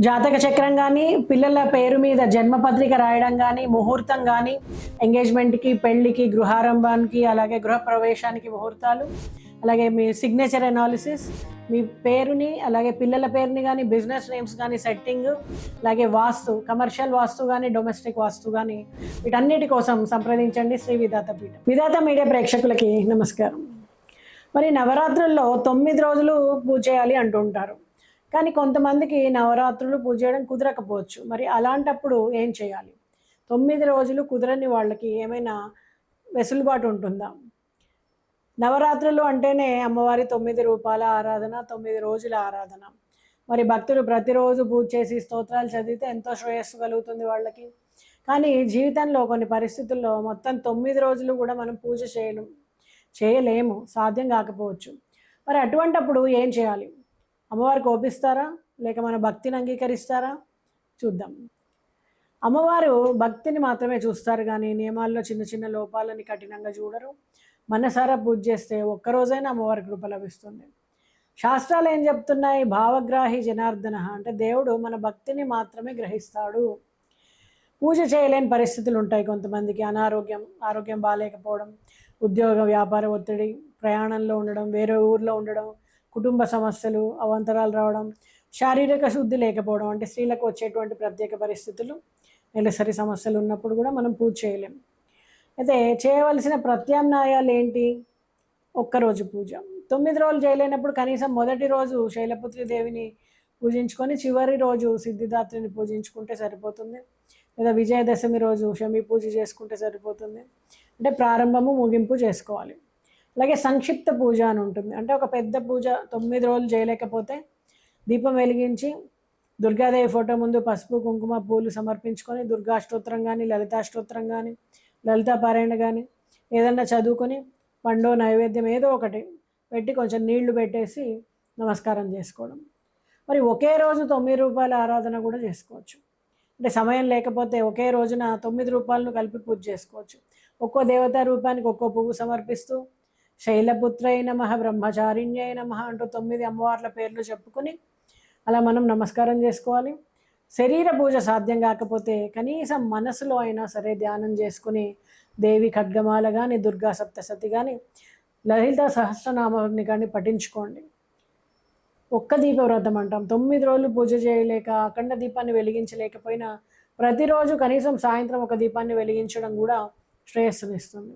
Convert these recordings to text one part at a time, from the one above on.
జాతక చక్రం కానీ పిల్లల పేరు మీద జన్మపత్రిక రాయడం కానీ ముహూర్తం కానీ ఎంగేజ్మెంట్కి పెళ్ళికి గృహారంభానికి అలాగే గృహప్రవేశానికి ముహూర్తాలు అలాగే మీ సిగ్నేచర్ అనాలిసిస్ మీ పేరుని అలాగే పిల్లల పేరుని కానీ బిజినెస్ నేమ్స్ కానీ సెట్టింగ్ అలాగే వాస్తు కమర్షియల్ వాస్తు కానీ డొమెస్టిక్ వాస్తు కానీ వీటన్నిటి కోసం సంప్రదించండి శ్రీ విధాత పీఠ. విధాత మీడియా ప్రేక్షకులకి నమస్కారం. మరి నవరాత్రుల్లో తొమ్మిది రోజులు పూజ చేయాలి అంటుంటారు కానీ కొంతమందికి నవరాత్రులు పూజ చేయడం కుదరకపోవచ్చు. మరి అలాంటప్పుడు ఏం చేయాలి? తొమ్మిది రోజులు కుదరని వాళ్ళకి ఏమైనా వెసులుబాటు ఉంటుందా? నవరాత్రులు అంటేనే అమ్మవారి తొమ్మిది రూపాయల ఆరాధన తొమ్మిది రోజుల ఆరాధన. మరి భక్తులు ప్రతిరోజు పూజ చేసి స్తోత్రాలు చదివితే ఎంతో శ్రేయస్సు కలుగుతుంది వాళ్ళకి. కానీ జీవితంలో కొన్ని పరిస్థితుల్లో మొత్తం తొమ్మిది రోజులు కూడా మనం పూజ చేయడం చేయలేము సాధ్యం కాకపోవచ్చు. మరి అటువంటప్పుడు ఏం చేయాలి? అమ్మవారు కోపిస్తారా? లేక మన భక్తిని అంగీకరిస్తారా? చూద్దాం. అమ్మవారు భక్తిని మాత్రమే చూస్తారు కానీ నియమాల్లో చిన్న చిన్న లోపాలని కఠినంగా చూడరు. మనసారా పూజ చేస్తే ఒక్కరోజైనా అమ్మవారి కృప లభిస్తుంది. శాస్త్రాలు ఏం చెప్తున్నాయి? భావగ్రాహి జనార్దన అంటే దేవుడు మన భక్తిని మాత్రమే గ్రహిస్తాడు. పూజ చేయలేని పరిస్థితులు ఉంటాయి కొంతమందికి. అనారోగ్యం ఆరోగ్యం బాగాలేకపోవడం ఉద్యోగ వ్యాపార ఒత్తిడి ప్రయాణంలో ఉండడం వేరే ఊర్లో ఉండడం కుటుంబ సమస్యలు అవంతరాలు రావడం శారీరక శుద్ధి లేకపోవడం అంటే స్త్రీలకు వచ్చేటువంటి ప్రత్యేక పరిస్థితులు నెలసరి సమస్యలు ఉన్నప్పుడు కూడా మనం పూజ చేయలేం. అయితే చేయవలసిన ప్రత్యామ్నాయాలు ఏంటి? ఒక్కరోజు పూజ. తొమ్మిది రోజులు చేయలేనప్పుడు కనీసం మొదటి రోజు శైలపుత్రి దేవిని పూజించుకొని చివరి రోజు సిద్ధిదాత్రిని పూజించుకుంటే సరిపోతుంది. లేదా విజయదశమి రోజు షమి పూజ చేసుకుంటే సరిపోతుంది. అంటే ప్రారంభము ముగింపు చేసుకోవాలి. అలాగే సంక్షిప్త పూజ అని ఉంటుంది. అంటే ఒక పెద్ద పూజ తొమ్మిది రోజులు చేయలేకపోతే దీపం వెలిగించి దుర్గాదేవి ఫోటో ముందు పసుపు కుంకుమ పూలు సమర్పించుకొని దుర్గాష్టోత్రం కానీ లలితాష్టోత్రం కానీ లలితాపారాయణ కానీ ఏదన్నా చదువుకొని పండో నైవేద్యం ఏదో ఒకటి పెట్టి కొంచెం నీళ్ళు పెట్టేసి నమస్కారం చేసుకోవడం. మరి ఒకే రోజు తొమ్మిది రూపాయల ఆరాధన కూడా చేసుకోవచ్చు. అంటే సమయం లేకపోతే ఒకే రోజున తొమ్మిది రూపాయలను కలిపి పూజ చేసుకోవచ్చు. ఒక్కో దేవతా రూపానికి ఒక్కో పువ్వు సమర్పిస్తూ శైలపుత్రై నమ బ్రహ్మచారిణ్యై నమ అంటూ తొమ్మిది అమ్మవార్ల పేర్లు చెప్పుకొని అలా మనం నమస్కారం చేసుకోవాలి. శరీర పూజ సాధ్యం కాకపోతే కనీసం మనసులో అయినా సరే ధ్యానం చేసుకుని దేవి ఖడ్గమాల కానీ దుర్గా సప్తసతి కానీ లలిత సహస్రనామాన్ని కానీ పఠించుకోండి. ఒక్క దీపవ్రతం అంటాం. తొమ్మిది రోజులు పూజ చేయలేక అఖండ దీపాన్ని వెలిగించలేకపోయినా ప్రతిరోజు కనీసం సాయంత్రం ఒక దీపాన్ని వెలిగించడం కూడా శ్రేయస్సునిస్తుంది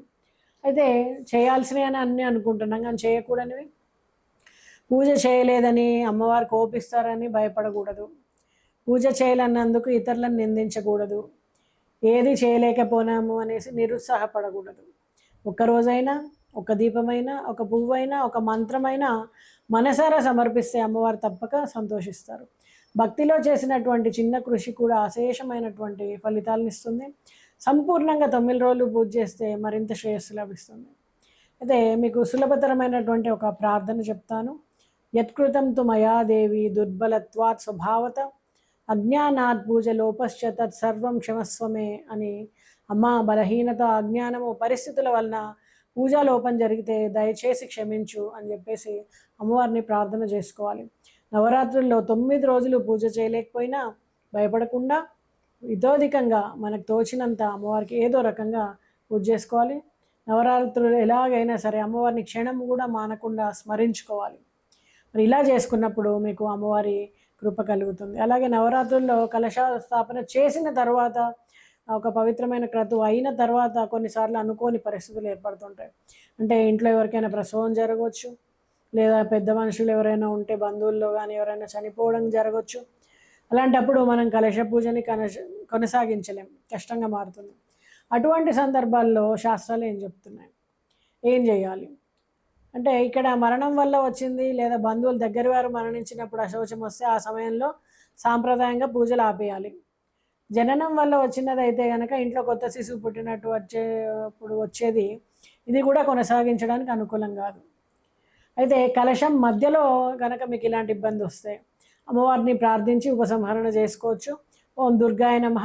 అయితే చేయాల్సినవి అని అన్నీ అనుకుంటున్నాం కానీ చేయకూడనివి. పూజ చేయలేదని అమ్మవారు కోపిస్తారని భయపడకూడదు. పూజ చేయాలన్నందుకు ఇతరులను నిందించకూడదు. ఏది చేయలేకపోనాము అనేసి నిరుత్సాహపడకూడదు. ఒక్కరోజైనా ఒక దీపమైనా ఒక పువ్వైనా ఒక మంత్రమైనా మనసారా సమర్పిస్తే అమ్మవారు తప్పక సంతోషిస్తారు. భక్తిలో చేసినటువంటి చిన్న కృషి కూడా అశేషమైనటువంటి ఫలితాలను ఇస్తుంది. సంపూర్ణంగా తొమ్మిది రోజులు పూజ చేస్తే మరింత శ్రేయస్సు లభిస్తుంది. అయితే మీకు సులభతరమైనటువంటి ఒక ప్రార్థన చెప్తాను. యత్కృతం తు మయాదేవి దుర్బలత్వాత్ స్వభావత అజ్ఞానాత్ పూజ లోపశ్చ తత్ సర్వం క్షమస్వమే అని అమ్మ బలహీనత అజ్ఞానము పరిస్థితుల వలన పూజా లోపం జరిగితే దయచేసి క్షమించు అని చెప్పేసి అమ్మవారిని ప్రార్థన చేసుకోవాలి. నవరాత్రుల్లో తొమ్మిది రోజులు పూజ చేయలేకపోయినా భయపడకుండా ఇతోధికంగా మనకు తోచినంత అమ్మవారికి ఏదో రకంగా పూజ చేసుకోవాలి. నవరాత్రులు ఎలాగైనా సరే అమ్మవారిని క్షణం కూడా మానకుండా స్మరించుకోవాలి. మరి ఇలా చేసుకున్నప్పుడు మీకు అమ్మవారి కృప కలుగుతుంది. అలాగే నవరాత్రుల్లో కలశ స్థాపన చేసిన తర్వాత ఒక పవిత్రమైన క్రతువు అయిన తర్వాత కొన్నిసార్లు అనుకోని పరిస్థితులు ఏర్పడుతుంటాయి. అంటే ఇంట్లో ఎవరికైనా ప్రసవం జరగవచ్చు లేదా పెద్ద మనుషులు ఎవరైనా ఉంటే బంధువుల్లో కానీ ఎవరైనా చనిపోవడం జరగవచ్చు. అలాంటప్పుడు మనం కలశ పూజని కనస కొనసాగించలేం. కష్టంగా మారుతుంది. అటువంటి సందర్భాల్లో శాస్త్రాలు ఏం చెప్తున్నాయి? ఏం చేయాలి? అంటే ఇక్కడ మరణం వల్ల వచ్చింది లేదా బంధువులు దగ్గర వారు మరణించినప్పుడు అశౌచం వస్తే ఆ సమయంలో సాంప్రదాయంగా పూజలు ఆపేయాలి. జననం వల్ల వచ్చినదైతే కనుక ఇంట్లో కొత్త శిశువు పుట్టినట్టు వచ్చేప్పుడు వచ్చేది ఇది కూడా కొనసాగించడానికి అనుకూలం కాదు. అయితే కలశం మధ్యలో కనుక మీకు ఇలాంటి ఇబ్బంది వస్తాయి అమ్మవారిని ప్రార్థించి ఉపసంహరణ చేసుకోవచ్చు. ఓం దుర్గాయ నమ.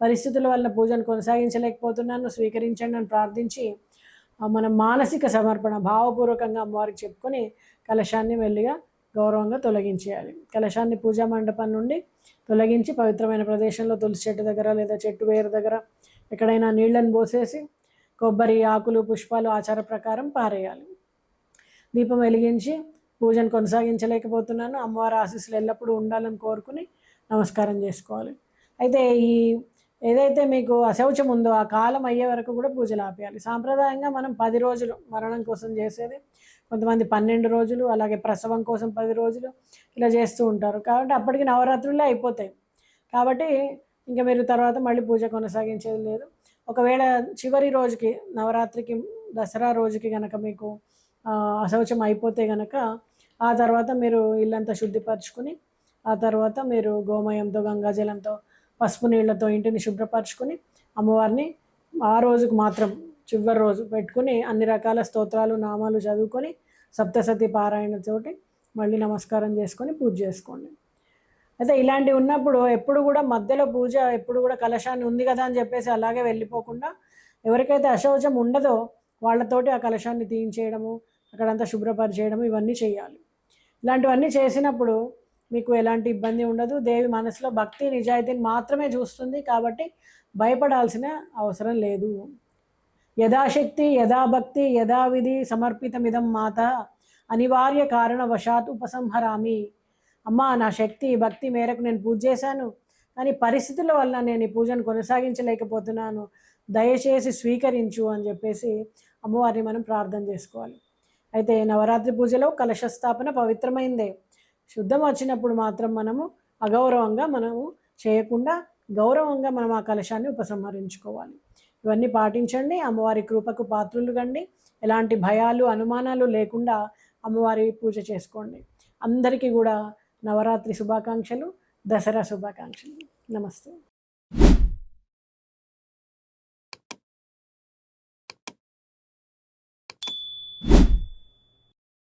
పరిస్థితుల వల్ల పూజను కొనసాగించలేకపోతున్నాను స్వీకరించండి అని ప్రార్థించి మన మానసిక సమర్పణ భావపూర్వకంగా అమ్మవారికి చెప్పుకొని కలశాన్ని మెల్లిగా గౌరవంగా తొలగించేయాలి. కలశాన్ని పూజా మండపం నుండి తొలగించి పవిత్రమైన ప్రదేశంలో తులసి చెట్టు దగ్గర లేదా చెట్టు వేరు దగ్గర ఎక్కడైనా నీళ్ళను పోసేసి కొబ్బరి ఆకులు పుష్పాలు ఆచార ప్రకారం పారేయాలి. దీపం వెలిగించి పూజను కొనసాగించలేకపోతున్నాను. అమ్మవారి ఆశీస్సులు ఎల్లప్పుడూ ఉండాలని కోరుకుని నమస్కారం చేసుకోవాలి. అయితే ఈ ఏదైతే మీకు అశౌచం ఉందో ఆ కాలం అయ్యే వరకు కూడా పూజలు ఆపేయాలి. సాంప్రదాయంగా మనం పది రోజులు మరణం కోసం చేసేది కొంతమంది పన్నెండు రోజులు అలాగే ప్రసవం కోసం పది రోజులు ఇలా చేస్తూ ఉంటారు. కాబట్టి అప్పటికి నవరాత్రులే అయిపోతాయి. కాబట్టి ఇంకా మీరు తర్వాత మళ్ళీ పూజ కొనసాగించేది లేదు. ఒకవేళ చివరి రోజుకి నవరాత్రికి దసరా రోజుకి కనుక మీకు అశౌచం అయిపోతే కనుక ఆ తర్వాత మీరు ఇల్లంతా శుద్ధిపరచుకుని ఆ తర్వాత మీరు గోమయంతో గంగాజలంతో పసుపు నీళ్ళతో ఇంటిని శుభ్రపరచుకుని అమ్మవారిని ఆ రోజుకు మాత్రం చివరి రోజు పెట్టుకుని అన్ని రకాల స్తోత్రాలు నామాలు చదువుకొని సప్తసతి పారాయణతోటి మళ్ళీ నమస్కారం చేసుకొని పూజ చేసుకోండి. అయితే ఇలాంటివి ఉన్నప్పుడు ఎప్పుడు కూడా మధ్యలో పూజ ఎప్పుడు కూడా కలశాన్ని ఉంది కదా అని చెప్పేసి అలాగే వెళ్ళిపోకుండా ఎవరికైతే అశౌచం ఉండదో వాళ్ళతోటి ఆ కలశాన్ని తీయించేయడము అక్కడంతా శుభ్రపరిచేయడము ఇవన్నీ చేయాలి. ఇలాంటివన్నీ చేసినప్పుడు మీకు ఎలాంటి ఇబ్బంది ఉండదు. దేవి మనసులో భక్తి నిజాయితీని మాత్రమే చూస్తుంది కాబట్టి భయపడాల్సిన అవసరం లేదు. యథాశక్తి యథాభక్తి యథావిధి సమర్పితమిదం మాత అనివార్య కారణవశాత్ ఉపసంహరామి. అమ్మా నా శక్తి భక్తి మేరకు నేను పూజ చేశాను. కానీ పరిస్థితుల వల్ల నేను ఈ పూజను కొనసాగించలేకపోతున్నాను. దయచేసి స్వీకరించు అని చెప్పేసి అమ్మవారిని మనం ప్రార్థన చేసుకోవాలి. అయితే నవరాత్రి పూజలో కలశ స్థాపన పవిత్రమైందే. శుద్ధం వచ్చినప్పుడు మాత్రం మనము అగౌరవంగా మనము చేయకుండా గౌరవంగా మనం ఆ కలశాన్ని ఉపసంహరించుకోవాలి. ఇవన్నీ పాటించండి. అమ్మవారి కృపకు పాత్రులు కండి. ఎలాంటి భయాలు అనుమానాలు లేకుండా అమ్మవారి పూజ చేసుకోండి. అందరికీ కూడా నవరాత్రి శుభాకాంక్షలు దసరా శుభాకాంక్షలు. నమస్తే.